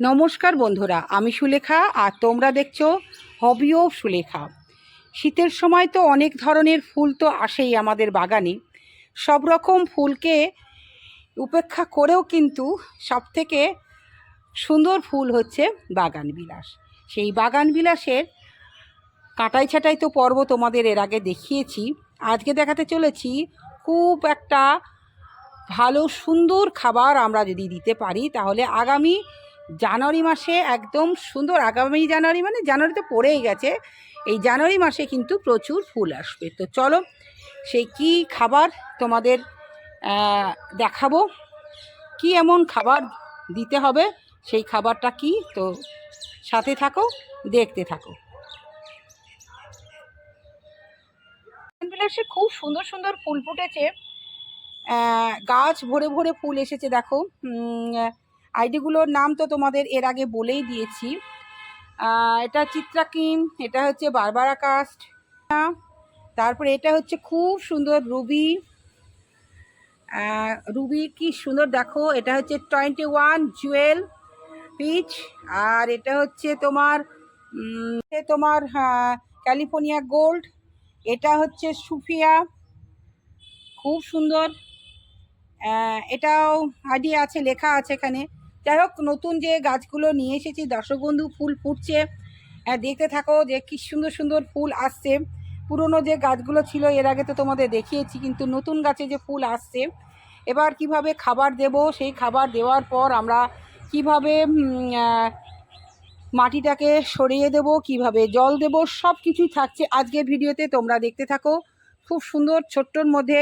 নমস্কার বন্ধুরা, আমি সুলেখা আর তোমরা দেখছ হবি অফ সুলেখা। শীতের সময় তো অনেক ধরনের ফুল তো আসেই আমাদের বাগানে। সব রকম ফুলকে উপেক্ষা করেও কিন্তু সবথেকে সুন্দর ফুল হচ্ছে বাগান বিলাস সেই বাগান বিলাসের কাটাই ছাটাই তো পর্ব তোমাদের এর আগে দেখিয়েছি। আজকে দেখাতে চলেছি খুব একটা ভালো সুন্দর খাবার আমরা যদি দিতে পারি, তাহলে আগামী জানুয়ারি মাসে একদম সুন্দর আগামী জানুয়ারি মানে জানুয়ারি তো পড়েই গেছে এই জানুয়ারি মাসে কিন্তু প্রচুর ফুল আসবে। তো চলো সেই কি খাবার তোমাদের দেখাবো? কি এমন খাবার দিতে হবে সেই খাবারটা কি? তো সাথে থাকো দেখতে থাকো। বিলাসে খুব সুন্দর সুন্দর ফুল ফুটেছে। গাছ ভরে ভরে ফুল এসেছে দেখো। আইডিগুলোর নাম তো তোমাদের এর আগে বলেই দিয়েছি। এটা চিত্রাকিন এটা হচ্ছে বারবারা কাস্ট তারপরে এটা হচ্ছে খুব সুন্দর রুবি। রুবি কি সুন্দর দেখো, এটা হচ্ছে টোয়েন্টি ওয়ান জুয়েল পিচ আর এটা হচ্ছে তোমার তোমার ক্যালিফোর্নিয়া গোল্ড এটা হচ্ছে সুফিয়া, খুব সুন্দর। এটাও আইডি আছে, লেখা আছে এখানে। যাই হোক, নতুন যে গাছগুলো নিয়ে এসেছি দর্শক বন্ধু ফুল ফুটছে। দেখতে থাকো যে কি সুন্দর সুন্দর ফুল আসছে। পুরনো যে গাছগুলো ছিল, এর আগে তো তোমাদের দেখিয়েছি, কিন্তু নতুন গাছে যে ফুল আসছে, এবার কীভাবে খাবার দেব, সেই খাবার দেওয়ার পর আমরা কীভাবে মাটিটাকে সরিয়ে দেব, কীভাবে জল দেব সব কিছুই থাকছে আজকের ভিডিওতে। তোমরা দেখতে থাকো, খুব সুন্দর ছোট্টর মধ্যে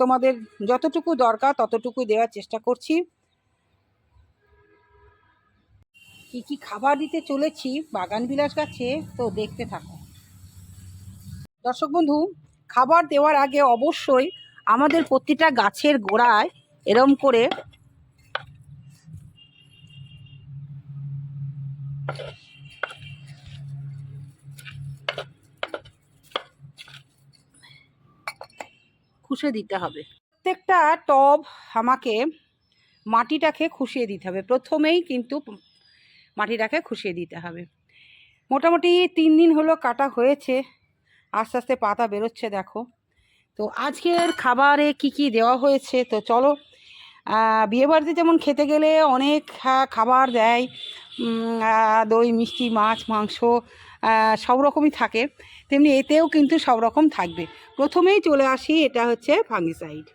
তোমাদের যতটুকু দরকার ততটুকু দেওয়ার চেষ্টা করছি। কি কি খাবার দিতে চলেছি বাগান বিলাস গাছে, তো দেখতে থাকো। দর্শক বন্ধু, খাবার দেওয়ার আগে অবশ্যই আমাদের প্রতিটা গাছের গোড়ায় এরম করে খুশে দিতে হবে। প্রত্যেকটা টব আমাকে মাটিটাকে খুশিয়ে দিতে হবে। প্রথমেই কিন্তু মাটিটাকে খুশিয়ে দিতে হবে। মোটামুটি তিন দিন হলো কাটা হয়েছে। আস্তে আস্তে পাতা বেরোচ্ছে, দেখো। তো আজকের খাবারে কি কি দেওয়া হয়েছে? তো চলো বিয়েবাড়িতে যেমন খেতে গেলে অনেক খাবার দেয় দই, মিষ্টি, মাছ, মাংস সব রকমই থাকে। তেমনি এতেও কিন্তু সব রকম থাকবে। প্রথমেই চলে আসি, এটা হচ্ছে ফাঙ্গিসাইড।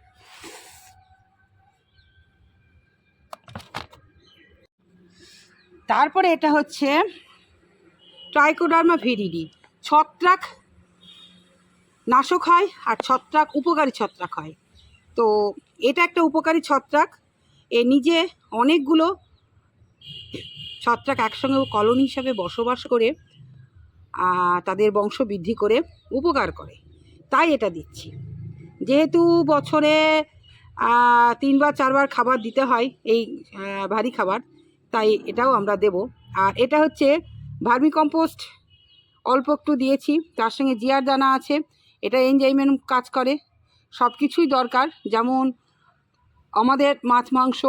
তারপরে এটা হচ্ছে ট্রাইকোডার্মা ভিরিডি ছত্রাক নাশক হয় আর ছত্রাক উপকারী ছত্রাক হয়। তো এটা একটা উপকারী ছত্রাক। এ নিজে অনেকগুলো ছত্রাক একসঙ্গে কলোনি হিসাবে বসবাস করে তাদের বংশ বৃদ্ধি করে, উপকার করে। তাই এটা দিচ্ছি। যেহেতু বছরে তিনবার চারবার খাবার দিতে হয় এই ভারী খাবার তাই এটাও আমরা দেব। আর এটা হচ্ছে ভার্মি কম্পোস্ট। অল্প একটু দিয়েছি, তার সঙ্গে জিয়ার দানা আছে, এটা এনজাইমের কাজ করে। সব কিছুই দরকার, যেমন আমাদের মাছ, মাংস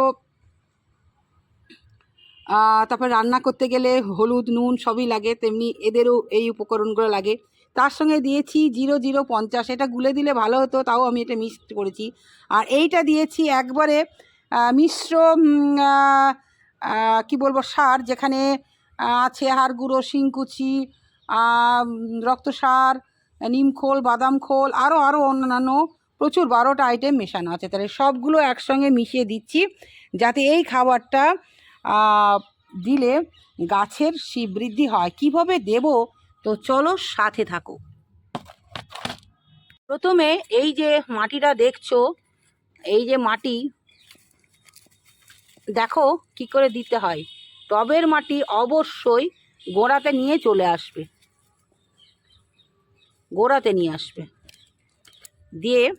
তারপর রান্না করতে গেলে হলুদ, নুন সবই লাগে, তেমনি এদেরও এই উপকরণগুলো লাগে। তার সঙ্গে দিয়েছি জিরো জিরো পঞ্চাশ, এটা গুলে দিলে ভালো হতো, তাও আমি এটা মিক্সড করেছি। আর এইটা দিয়েছি একবারে মিশ্র কি বলব, সার যেখানে আছে হাড় গুঁড়ো, শিংকুচি রক্তসার নিমখোল বাদাম খোল আরও আরও অন্যান্য প্রচুর বারোটা আইটেম মেশানো আছে। তাহলে সবগুলো একসঙ্গে মিশিয়ে দিচ্ছি যাতে এই খাবারটা দিলে গাছের বৃদ্ধি হয়। কীভাবে দেব? তো চলো সাথে থাকো। প্রথমে এই যে মাটিটা দেখছ, এই যে মাটি দেখো কি করে দিতে হয়। টবের মাটি অবশ্যই গোড়াতে নিয়ে চলে আসবে। গোড়াতে নিয়ে আসবে। দিয়ে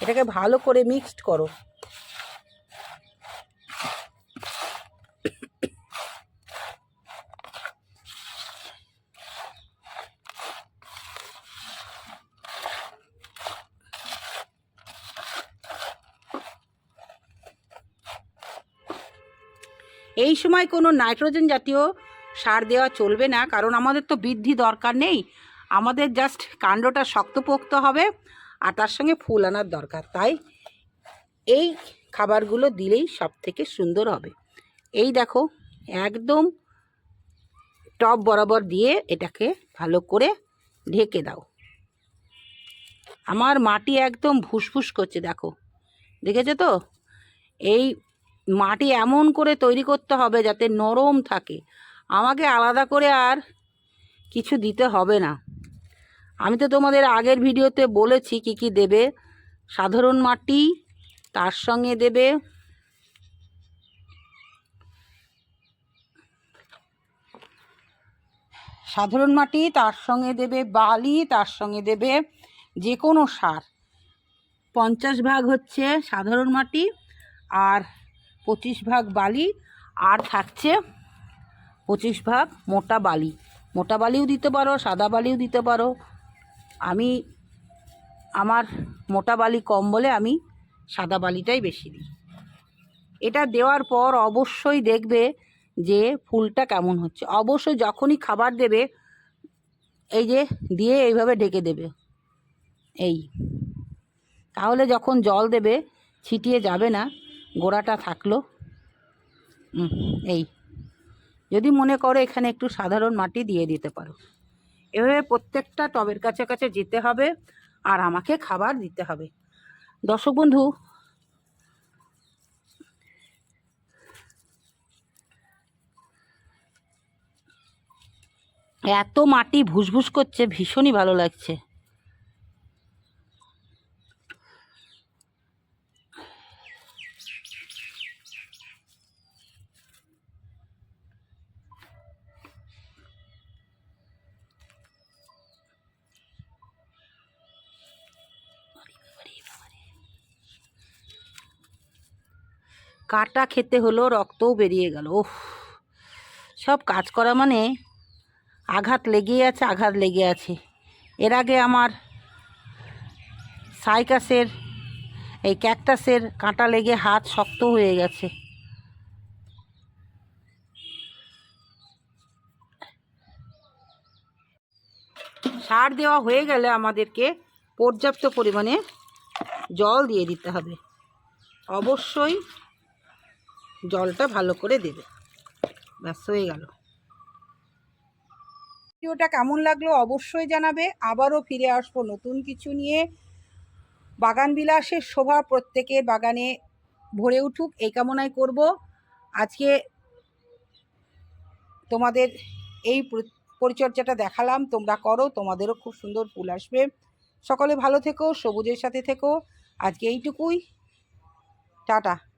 এটাকে ভালো করে মিক্সড করো। এই সময় কোনো নাইট্রোজেন জাতীয় সার দেওয়া চলবে না, কারণ আমাদের তো বৃদ্ধি দরকার নেই। আমাদের জাস্ট কাণ্ডটা শক্তপোক্ত হবে আর তার সঙ্গে ফুল আনার দরকার। তাই এই খাবারগুলো দিলেই সব থেকে সুন্দর হবে। এই দেখো, একদম টপ বরাবর দিয়ে এটাকে ভালো করে ঢেকে দাও। আমার মাটি একদম ফুসফুস করছে, দেখো। দেখেছ তো? এই মাটি এমন করে তৈরি করতে হবে যাতে নরম থাকে। আমাকে আলাদা করে আর কিছু দিতে হবে না। আমি তো তোমাদের আগের ভিডিওতে বলেছি কি কি দেবে। সাধারণ মাটি, তার সঙ্গে দেবে সাধারণ মাটি, তার সঙ্গে দেবে বালি, তার সঙ্গে দেবে যে কোনো সার। পঞ্চাশ ভাগ হচ্ছে সাধারণ মাটি আর পঁচিশ ভাগ বালি আর থাকছে পঁচিশ ভাগ মোটা বালি। মোটা বালিও দিতে পারো, সাদা বালিও দিতে পারো। আমি, আমার মোটা বালি কম বলে আমি সাদা বালিটাই বেশি দিই। এটা দেওয়ার পর অবশ্যই দেখবে যে ফুলটা কেমন হচ্ছে। অবশ্যই যখনই খাবার দেবে, এই যে দিয়ে এইভাবে ঢেকে দেবে। এই। তাহলে যখন জল দেবে, ছিটিয়ে যাবে না। গোড়াটা থাকল। এই। যদি মনে করো এখানে একটু সাধারণ মাটি দিয়ে দিতে পারো। এভাবে প্রত্যেকটা টবের কাছে কাছে যেতে হবে আর আমাকে খাবার দিতে হবে। দর্শক বন্ধু, এত মাটি ভুসভুস করছে, ভীষণই ভালো লাগছে। কাটা খেতে হলো, রক্তও বেরিয়ে গেল। ওহ সব কাজ করা মানে আঘাত লেগেই আছে, আঘাত লেগে আছে। এর আগে আমার সাইকাসের, এই ক্যাকটাসের কাঁটা লেগে হাত শক্ত হয়ে গেছে। সার দেওয়া হয়ে গেলে আমাদেরকে পর্যাপ্ত পরিমাণে জল দিয়ে দিতে হবে। অবশ্যই জলটা ভালো করে দেবে। ব্যাস, হয়ে গেল। ভিডিওটা কেমন লাগল অবশ্যই জানাবে। আবারও ফিরে আসব নতুন কিছু নিয়ে। বাগান বিলাসের শোভা প্রত্যেকের বাগানে ভরে উঠুক, এই কামনাই করব। আজকে তোমাদের এই পরিচর্যাটা দেখালাম, তোমরা করো, তোমাদেরও খুব সুন্দর ফুল আসবে। সকলে ভালো থেকো, সবুজের সাথে থেকো। আজকে এইটুকুই। টাটা।